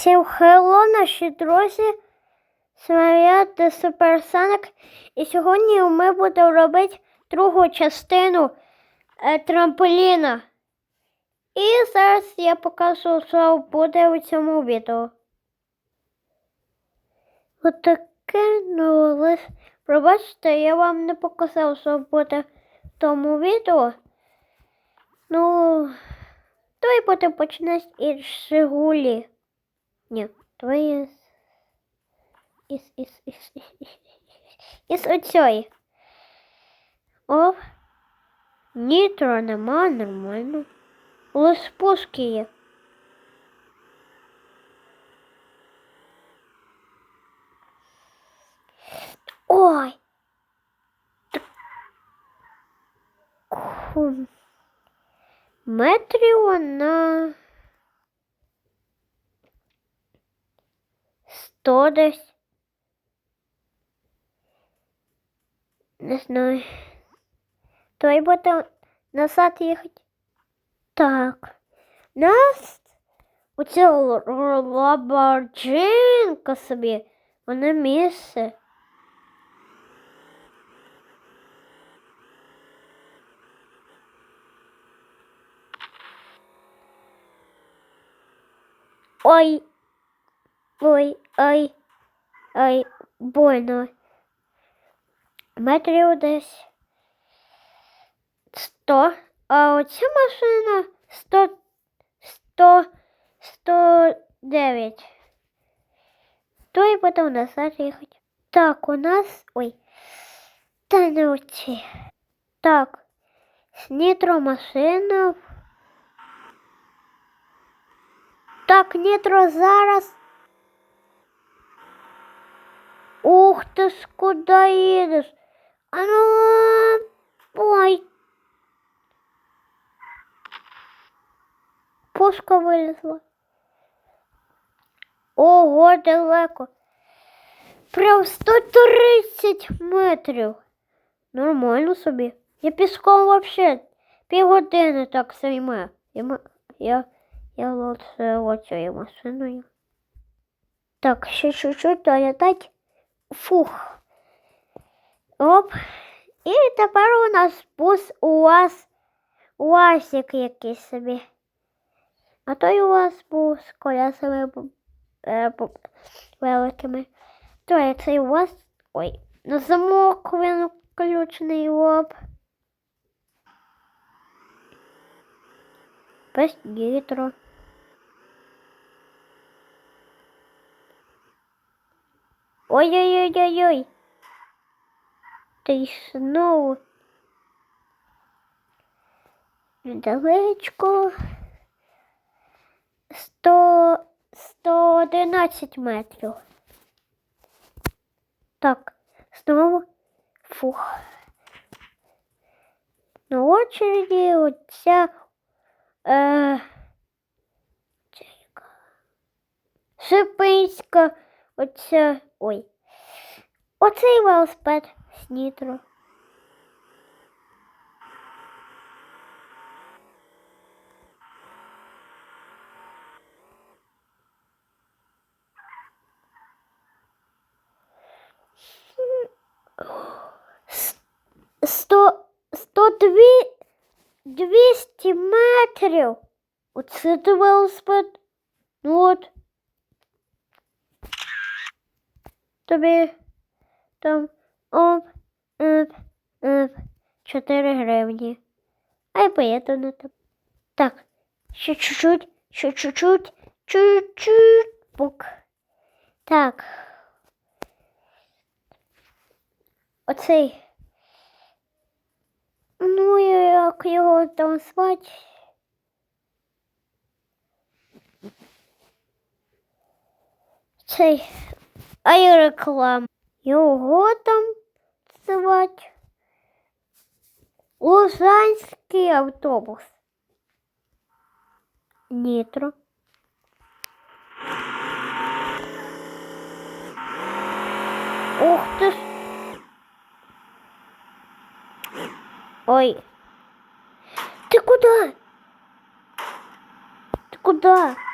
Всім хелло, наші друзі. З вами я, де Суперсоник. І сьогодні ми будемо робити другу частину е, трамполіна. І зараз я покажу, що буде у цьому відео. Отаке, ну, але пробачте, я вам не показав, що буде в тому відео. Ну, давай потім почнемо із Жигулі. Ні, твої із із із із оцьої. О, нітро нема, нормально. Але спуски. Ой. Кхм. Метрів Сто десь. Не знаю. Той буде назад їхати. Так. Нас оця лабарджинка собі. Вона місце. Ой. Ой, ой, ой, больно. Метрів десь сто. А оця машина сто, сто, сто дев'ять. То і потім назад їхати. Так, у нас. Ой. Та не оці. Так. Нітро машина. Так, Нітро зараз. Ух ти ж, куди їдеш? А ну, ой. Пушка вилізла. Ого, далеко. Прям 130 метрів. Нормально собі. Я пішком вообще півгодини так займе. Я, я, я лучше оцією машиною. Так, ще чуть-чуть долітать. Фух. Оп. І тепер у нас бус УАЗ. УАЗик якийсь собі. А той у вас був з колесами бу- е, бу- великими. То цей у вас. Ой, на замок він включений оп. Без нітро. Ой-ой-ой-ой-ой. Ти знову. Сто... Сто одинадцять метрів. Так, знову. Фух. На очереді оця. Е... Шипинська. Оця. Ой. Оцей велосипед з нітро. Сто, сто дві, двісті метрів. Оце ти велосипед. Ну от. Тобі там оп, оп, оп, 4 гривні. А поїду на тебе. Так, ще чуть-чуть, ще чуть-чуть, чуть-чуть, пук. Так. Оцей. Ну, як його там звати? Цей. А й реклам. Його там звати. Лужанський автобус. Нітро. Ух ти ж. Ой. Ты куда? Ты куда?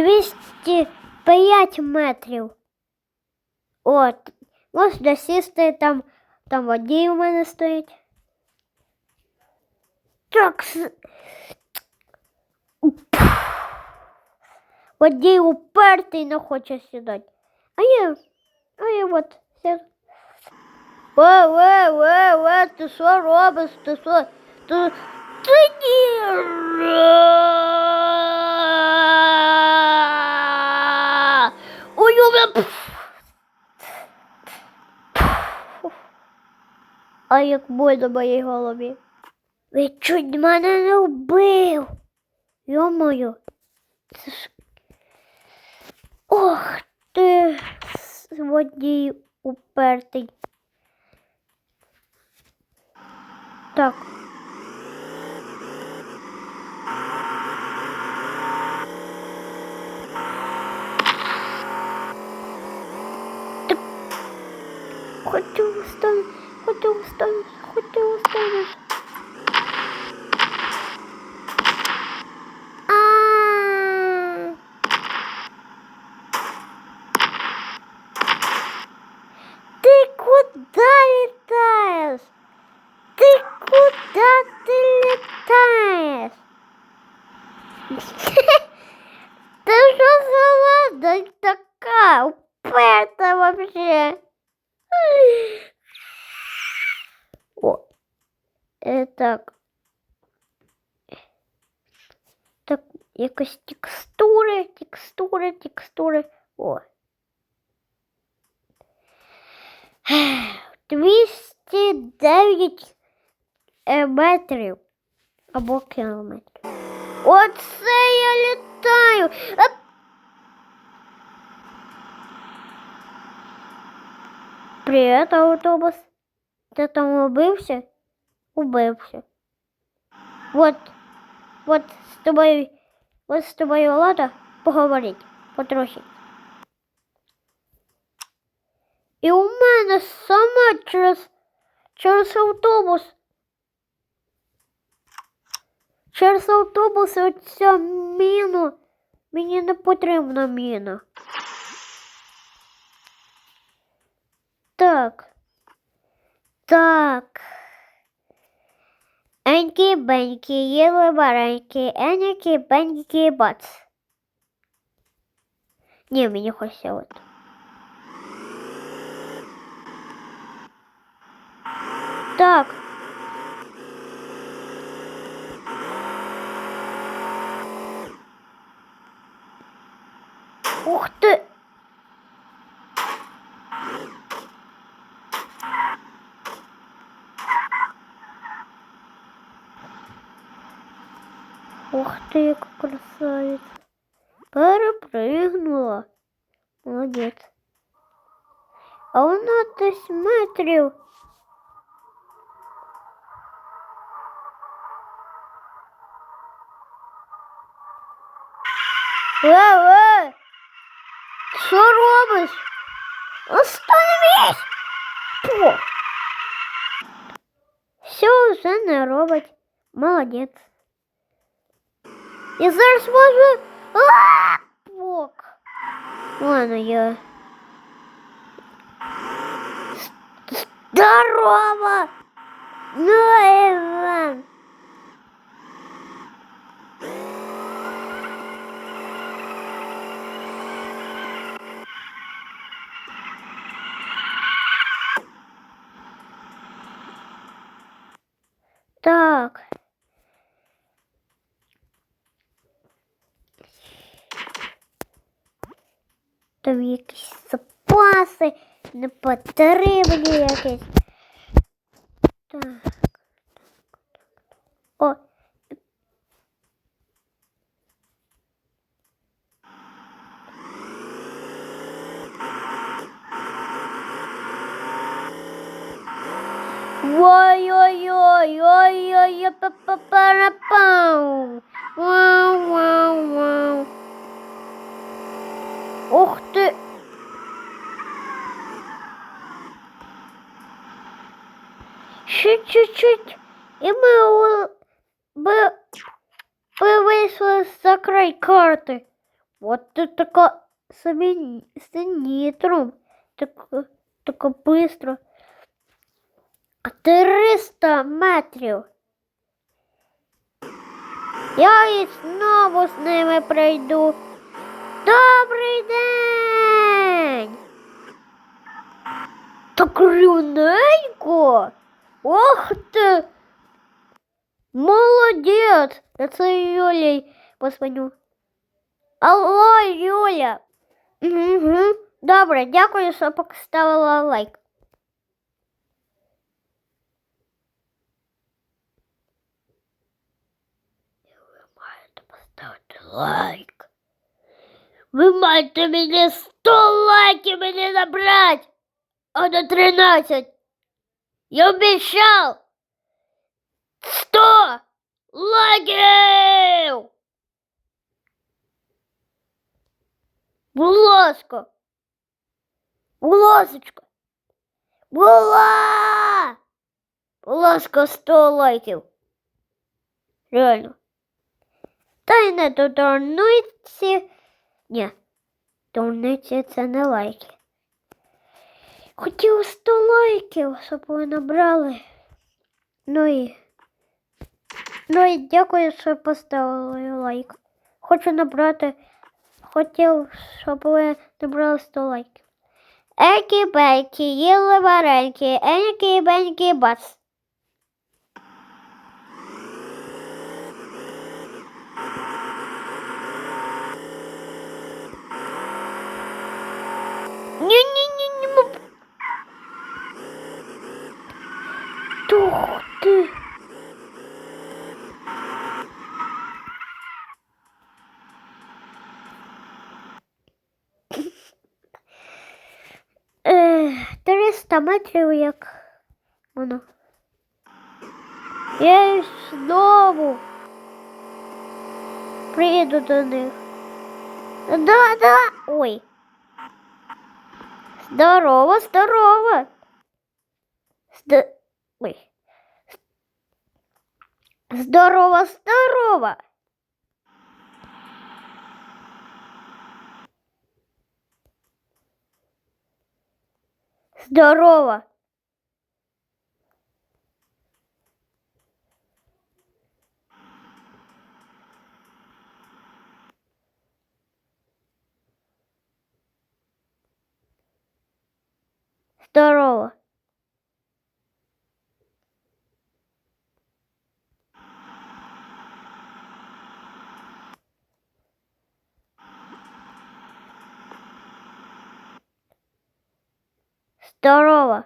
205 метрів. От, можна сісти там, там водій у мене стоїть. Так. с- Водій упертий не хоче сідати. А я, а я от сяду. Ве, ве, ве, ве, ти що робиш? Ти що? Ти, ти ні. А як больно моїй голові. Ви чуть мене не вбив. Йо-моє. Це ж... Ох ти, водій упертий. Так. Ти- Хоч ти ты устанешь, хоть ты устанешь. Ты куда летаешь? 209 е, метрів або кілометрів. Оце я літаю. Ап! Привіт, автобус. Ти там убився? Убився. Вот, вот з тобою, вот з тобою Лада поговорить потрохи. І у Мене саме через, через автобус. Через автобус оця міна. Мені не потрібна міна. Так. Так. Енькі бенькі, їли варенькі, енякі бенькі бац. Ні, мені хочеться. Так. Ух ти! Ух ти, яка красавиця. Перепригнула. Молодець. А вона десь метрів. Е, е! Що робиш? Остановись! По! Все вже не робить. Молодець. Я зараз можу. Пок. Ладно, я. Здорово! Ну, Иван. Там якісь запаси, непотрібні якісь. Так. О. Ой-ой-ой, ой ой ой пау Вау, вау, вау. Ух ти. Ще чуть-чуть, у- би, би вийшли за край карти. От тут тако собі з нітром. Так, тако бистро. 300 метрів. Я і знову з ними прийду. Добрий день! Так рівненько. Ох ти! Молодець! Я це Юлій позвоню. Алло, Юля. Угу. Добре, дякую, що поставила лайк. Поставити лайк. Ви маєте мені 100 лайків мені набрати. А на 13. Я обіцяв. 100 лайків. Будь ласка. Була. Будь ласка, 100 лайків. Реально. Та й не до дурниці. Ні, дурниці це не лайки. Хотів 100 лайків, щоб ви набрали. Ну і. Ну і дякую, що поставили лайк. Хочу набрати. Хотів, щоб ви набрали 100 лайків. Екі бейкі, їли вареньки, енькі бенькі бац. 300 метрів як воно. Я знову приїду до них. Да, да. Ой. Здорово, здорово. Зд... Ой. Здорово, здорово. Здорово. Здорово. Здорово.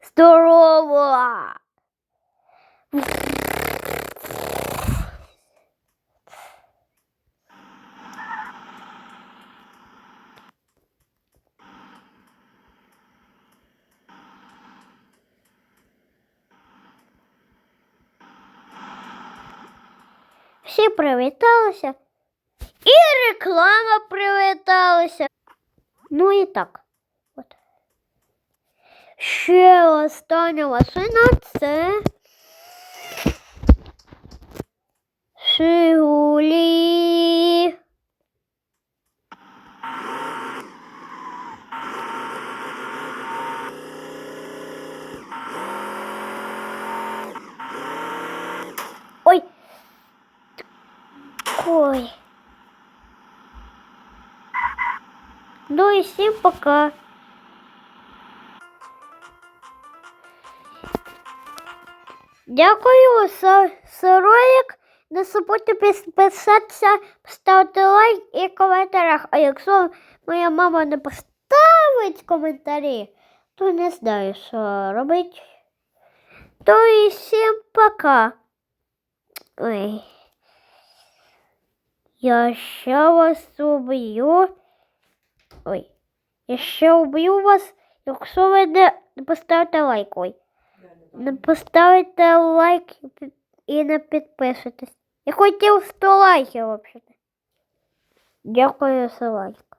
Здорово. Всі привіталися. І реклама привіталася. Ну і так. От. Ще остання машина це. Шигулі. Ну и всем пока. Дякую за, ролик. Не забудьте підписатися, поставити лайк і коментарях. А якщо моя мама не поставить коментарі, то не знаю, що робити. То і всім пока. Ой. Я ще вас уб'ю. Ой. Я ще уб'ю вас, якщо ви не поставите лайк. Ой. Не поставите лайк і не підпишетесь. Я хотів 100 лайків взагалі. Дякую за лайк.